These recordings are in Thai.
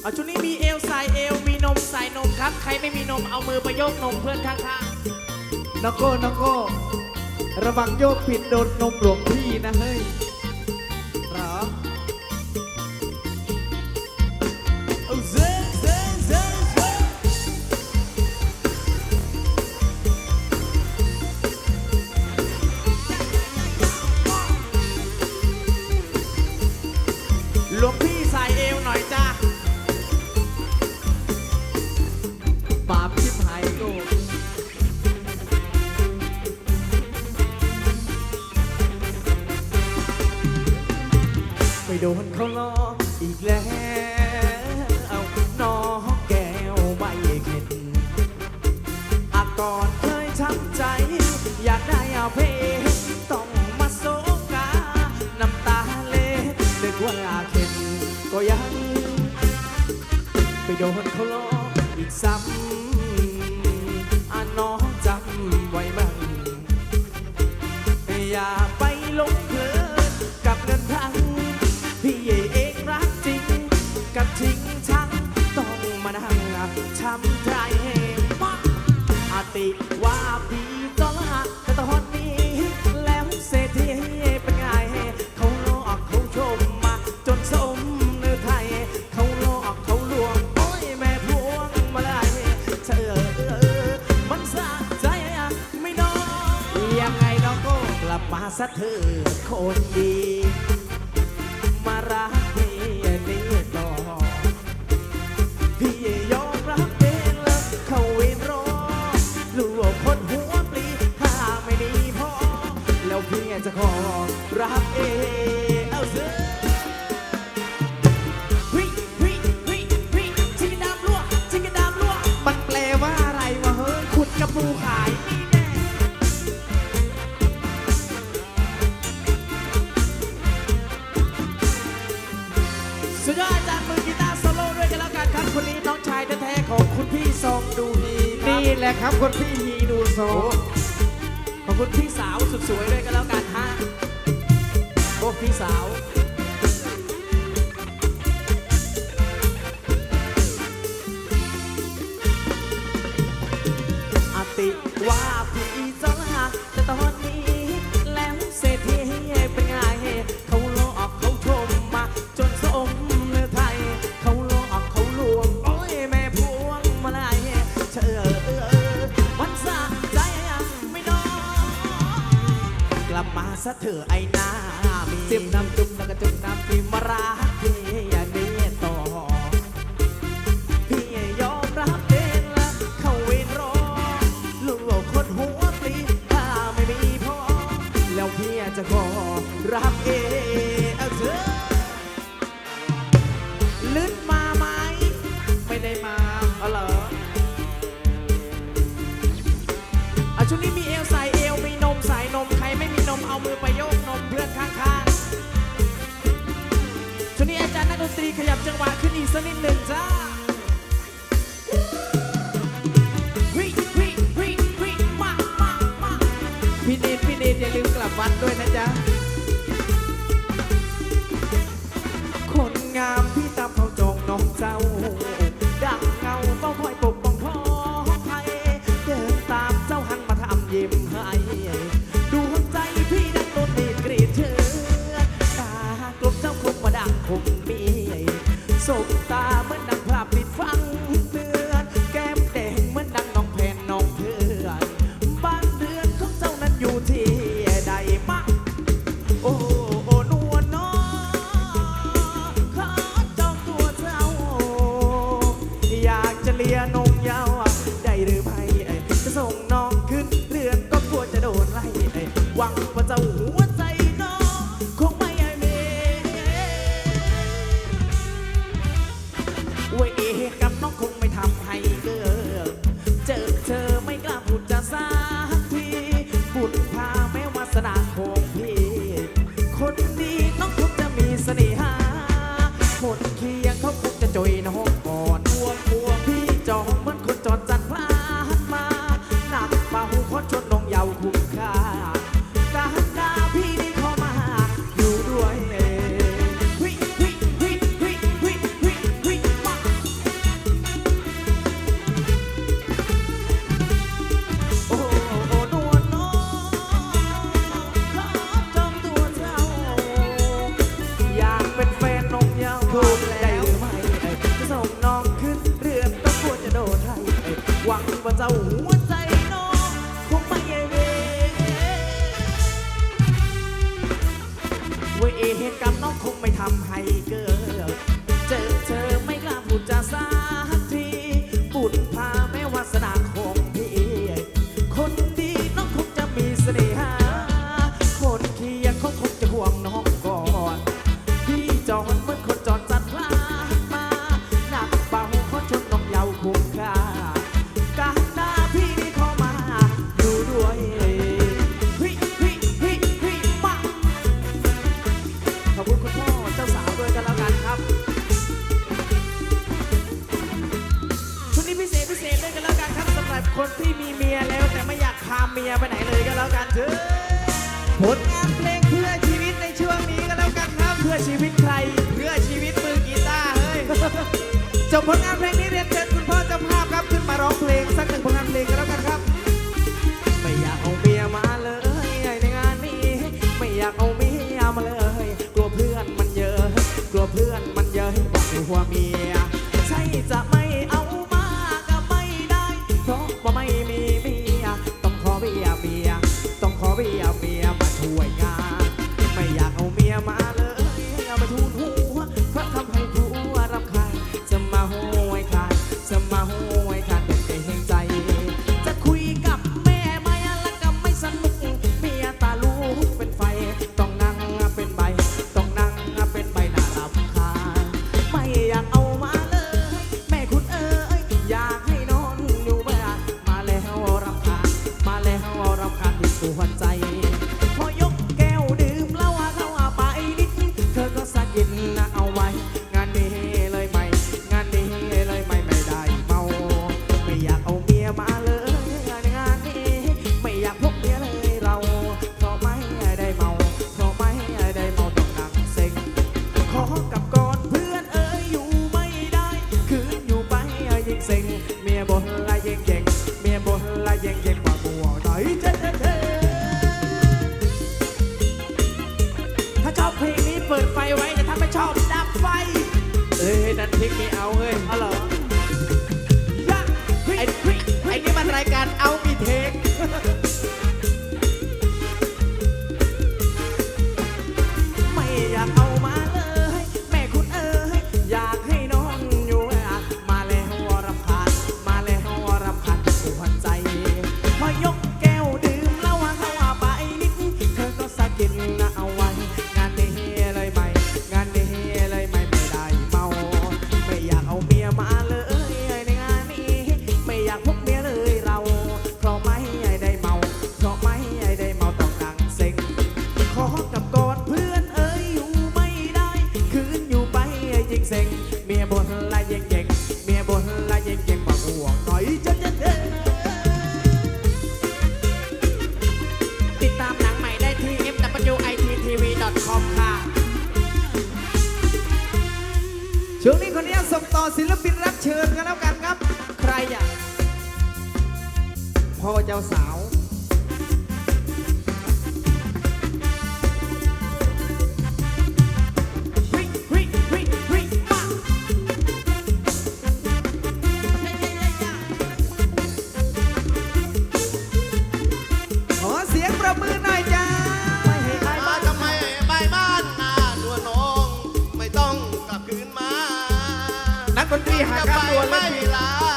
เอาชุดนี้มีเอวใส่เอวมีนมใส่นมครับ ใครไม่มีนมเอามือไปโยกนมเพื่อนข้างๆนกองโก้นกองโก้ระวังโยกผิดโดนนมหลวงพี่นะเฮ้ย โดนเขาล้ออีกแล้วเอาน้องแก้วไม่เห็นอากอนเคยทำใจ อยากได้อาเพต้องมาโซกา น้ำตาเละนึกว่าเข็นก็ยัง ไปโดนเขาล้อ ทำใจให้มักอาติว่าดีจอละหะแต่ตอนนี้ แล้วเศรษฐีเป็นไงเขาหลอกเขาชมมาจนสมเนื้อไทย เขาหลอกเขาลวง โอ้ยแม่พวงมาได้เธอเออมันสะใจไม่น้อยยังไงน้องก็กลับมาสักเธอคนดี รักเอง ขยับจังหวะขึ้นอีกสักนิดหนึ่งจ้าวิวิวิวิมามามาพี่เนตพี่เนตอย่าลืมกลับวัดด้วยนะจ๊ะ เพื่อชีวิตในช่วงนี้ก็แล้วกันครับ เพื่อชีวิตใคร เพื่อชีวิตมือกีตาเฮ้ย จบผลงานเพลงนี้เรียนเชิญคุณพ่อเจ้าภาพครับขึ้นมาร้องเพลงสักหนึ่งผลงานเพลงก็แล้วกันครับ ตามหนังใหม่ได้ที่ fwittv.com ค่ะ ช่วงนี้คนนี้ส่งต่อศิลปินรับเชิญกันแล้วกันครับ ใครอยาพ่อเจ้าสาว คนพี่หาข้ามตัวไม่ลา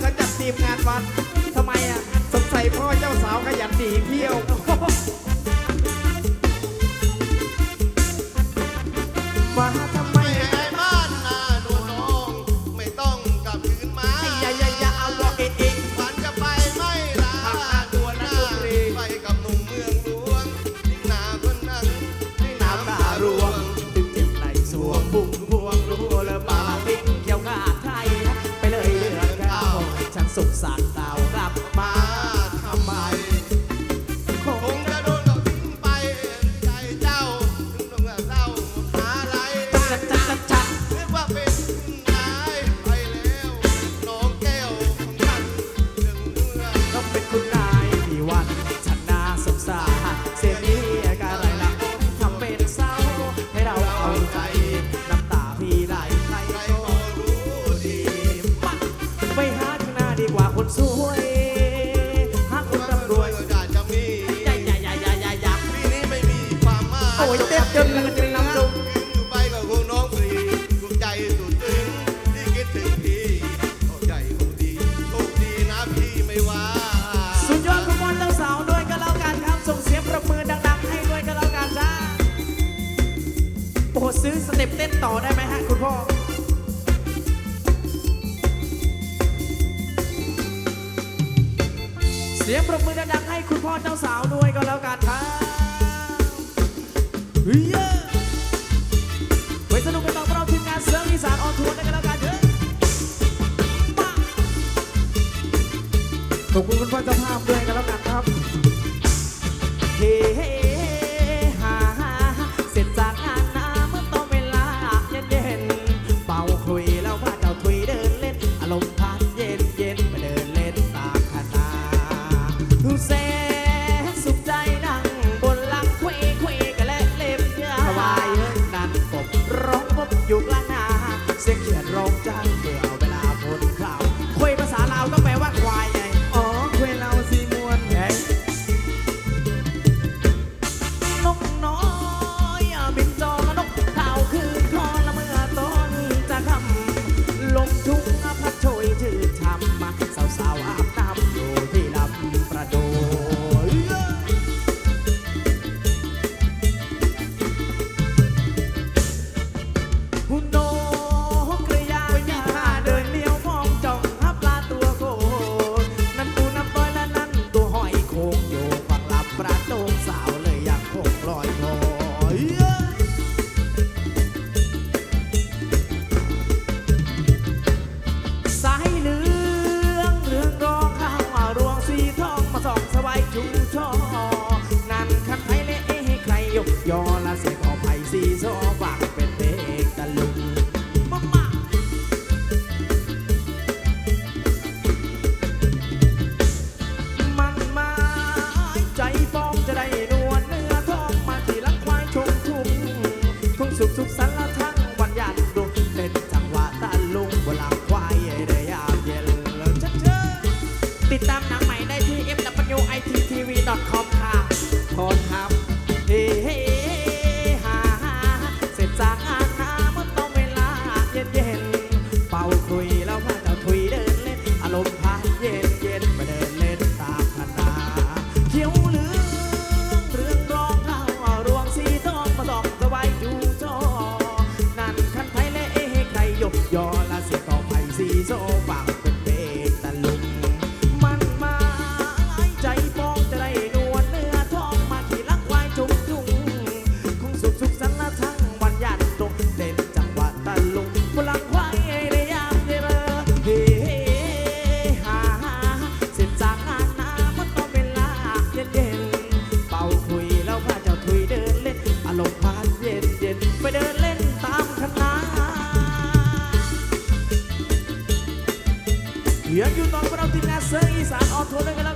เขาจัดทีมงานวันทำไมอะสงสัยพ่อเจ้าสาวขยันหนีเที่ยว คุณพ่อเจ้าสาวด้วยก็แล้วกันครับเย้ยไปสนุกกันต่อเราทีมงานเสิร์ฟอีสานออนทัวร์กันแล้วกันเถอะขอบคุณคุณพ่อเจ้าภาพด้วยกันแล้วกันครับเฮ้ เย็นเย็นเป่าคุยแล้วพาเจ้าถุยเดินเล่นอารมณ์พานเย็นเย็นไปเดินเล่นตามคณะเถียงอยู่ตอนเราติดงานเสียงอีสานออทัวร์ด้ยกันแล้ว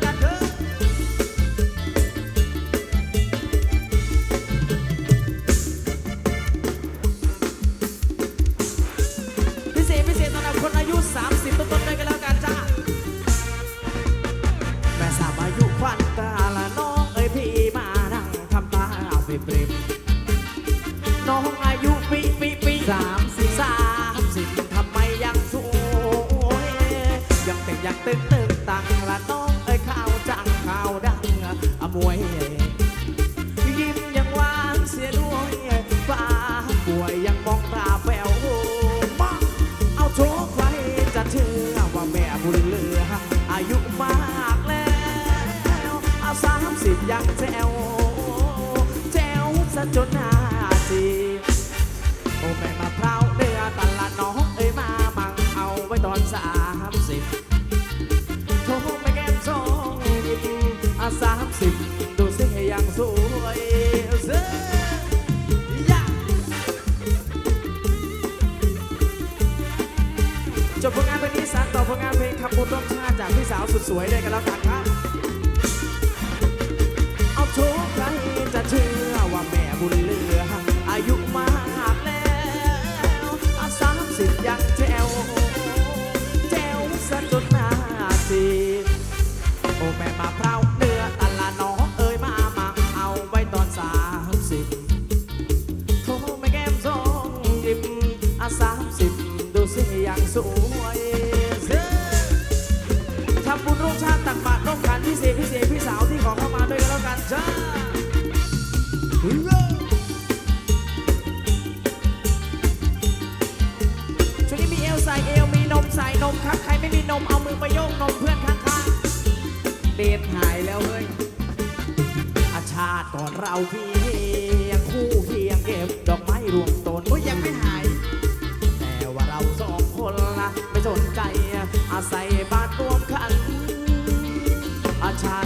แจวแจวสะจนนาจีโอ้แม่มะพร้าวเดือตลาดน้องเอ้ยมามังเอาไว้ตอนสามสิบโทรไปแก้มสองอะสามสิบดูสิยังสวยเสื้อยะจบผลงานเพลงนี้สานต่อผลงานเพลงคำพูดร่วมชาติจากพี่สาวสุดสวยได้กันแล้วครับ สามสิบดูสิอย่างสวยทำบุญร่วชาติตักบาตรร่วมกันพี่เสพี่เสพี่สาวที่ขอเข้ามาด้วยกันแล้วกันจ้าช่วงนี้มีเอวใส่เอวมีนมใส่นมครับใครไม่มีนมเอามือไปโยกนมเพื่อนข้างๆเดทหายแล้วเฮ้ยอาชาติก่อนเราเพียงคู่เคียงเก็บดอกไม้รวม อาศัยบ้านรวมขันอาชา